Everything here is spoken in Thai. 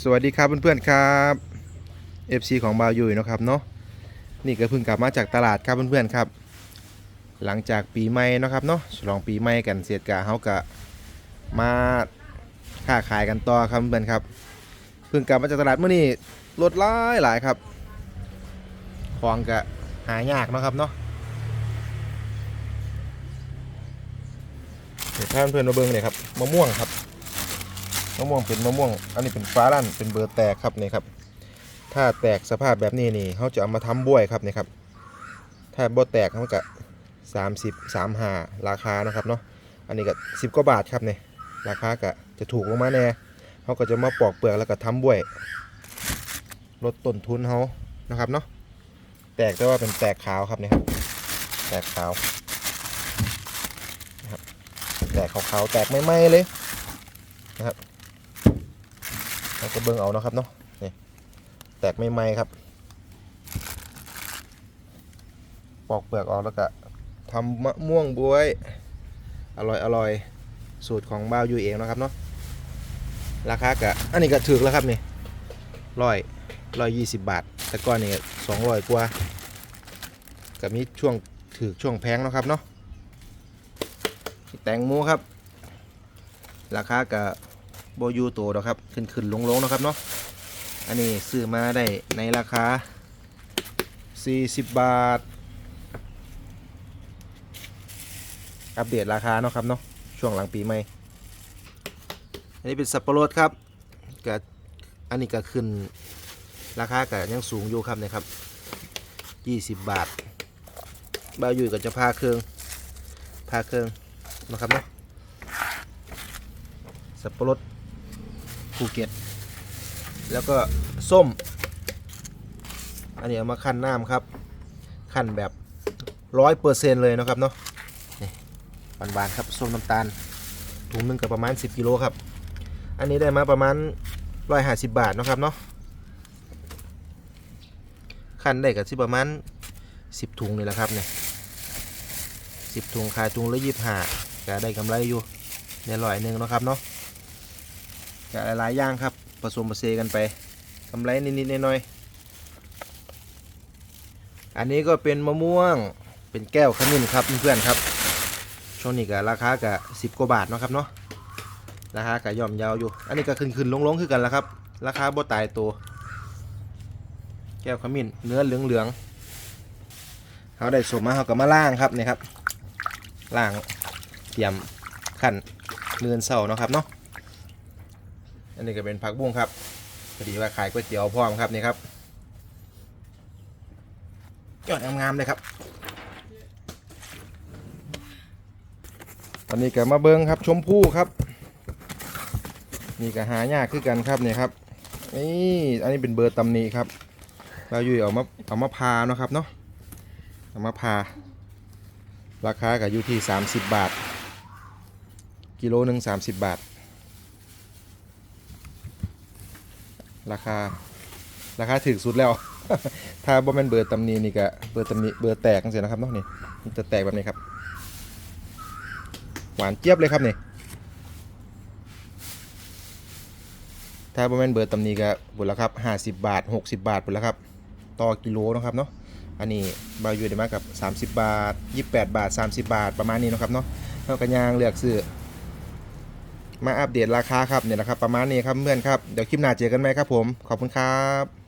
สวัสดีครับเพื่อนๆครับ FC ของบาวยุยนะครับเนาะนี่ก็เพิ่งกลับมาจากตลาดครับเพื่อนๆครับ หลังจากปีใหม่นะครับเนาะฉลองปีใหม่กันเสียดกะเฮากะมาค้าขายกันต่อครับเพื่อนๆครับเพิ่งกลับมาจากตลาดเมื่อนี้รถหลายหลายครับของกะหายากนะครับเนาะเดี๋ยวถ้าเพื่อนมาเบิ่งเลยครับมะม่วงครับะม่วงเป็นมะม่วง อันนี้เป็นฟ้าลั่นเป็นเบอร์แตกครับนี่ครับ ถ้าแตกสภาพแบบนี้นี่เขาจะเอามาทำบ้วยครับนี่ครับ ถ้าบ่แตกเขาก็สามสิบสามหาราคานะครับเนาะ อันนี้ก็สิบกว่าบาทครับนี่ราคาก็จะถูกลงมาแน่เขาก็จะมาปอกเปลือกแล้วก็ทำบ้วย ลดต้นทุนเขานะครับเนาะ แตกแต่ว่าเป็นแตกขาวครับนี่ครับ แตกขาวนะครับแตกขาวๆแตกไม่ไหม้เลย เราจะเบิ่งเอาเนาะครับเนาะนี่แตกไม่ไหมครับ ปอกเปลือกออกแล้วก็ทำมะม่วงบวย อร่อยอร่อยสูตรของบ้าวยูเองนะครับเนาะราคากะอันนี้ก็ถือแล้วครับนี่ร้อยร้อยยี่สิบบาท แต่ก้อนนี่สองร้อยกว่ากับมีช่วงถือช่วงแพงนะครับเนาะแตงโมครับ ราคากะ โบอยูโตดอกครับ ขึ้นขึ้นลงลงนะครับเนาะอันนี้ซื้อมาได้ในราคา 40 บาท อัปเดตราคาเนาะครับเนาะช่วงหลังปีใหม่ อันนี้เป็นสับปะรดครับกับอันนี้ก็ขึ้นราคาก็ยังสูงอยู่ครับนะครับ 20 บาทบาอยู่ก็จะพาเครื่องพาเครื่องนะครับเนาะสับปะรด ภูเก็ต แล้วก็ส้ม อันนี้เอามาขั้นน้ำครับ ขั้นแบบร้อยเปอร์เซ็นต์เลยนะครับเนาะนี่บานๆครับส้มน้ำตาล ถุงหนึงกับประมาณ 10กิโลครับ อันนี้ได้มาประมาณร้อยห้าสิบบาทนะครับเนาะขั้นได้กับที่ประมาณ10ถุงนี่แหละครับเนี่ยสิบถุงขายถุงละยี่สิบห้าก็ได้กำไรอยู่ในร้อยหนึ่งนะครับเนาะ จะหลายๆอย่างครับผสมผสานกันไปกำไรนิดๆหน่อยๆอันนี้ก็เป็นมะม่วงเป็นแก้วขมิ้นครับเพื่อนๆครับช่วงนี้ก็ราคาก็สิบกว่าบาทเนาะครับเนาะราคาก็ย่อมเยาวอยู่ อันนี้ก็ขึ้นขึ้นลงลงๆคือกันแล้วครับ ราคาบ่ตายตัว แก้วขมิ้นเนื้อเหลืองๆเขาได้สมมาเขาก็มาล่างครับนี่ครับล่างเตรียมขั้นเนื้อเสาเนาะครับเนาะ อันนี้ก็เป็นผักบุ้งครับพอดีว่าขายก๋วยเตี๋ยวพร้อมครับนี่ครับยอดงามๆเลยครับอันนี้ก็มาเบิ้งครับชมพู่ครับ นี่ก็หายากคือกันครับนี่ครับนี่อันนี้เป็นเบอร์ตำหนีครับเราอยู่เอามาเอามาพาเนาะครับเนาะเอามาพา ราคาก็อยู่ที่ 30 บาท กิโลหนึ่ง30 บาท ราคา ราคาถึกสุดแล้ว ถ้าบ่แม่นเบอร์ตำนีนี่ก็เบอร์ตำนีเบอร์แตกจังซี่นะครับเนาะนี่มันจะแตกแบบนี้ครับ หวานเจี๊ยบเลยครับนี่ ถ้าบ่แม่นเบอร์ตำนีก็บุญละครับ50บบาท60บาทบุญละครับ ต่อกิโลนะครับเนาะ อันนี้บาอยู่ได้มากับ30บาท28บแปดบาท30บาทประมาณนี้นะครับเนาะเฮาก็ย่างเลือกซื้อ มาอัปเดตราคาครับเนี่ยแหละครับประมาณนี้ครับเพื่อนครับเดี๋ยวคลิปหน้าเจอกันไหมครับผมขอบคุณครับ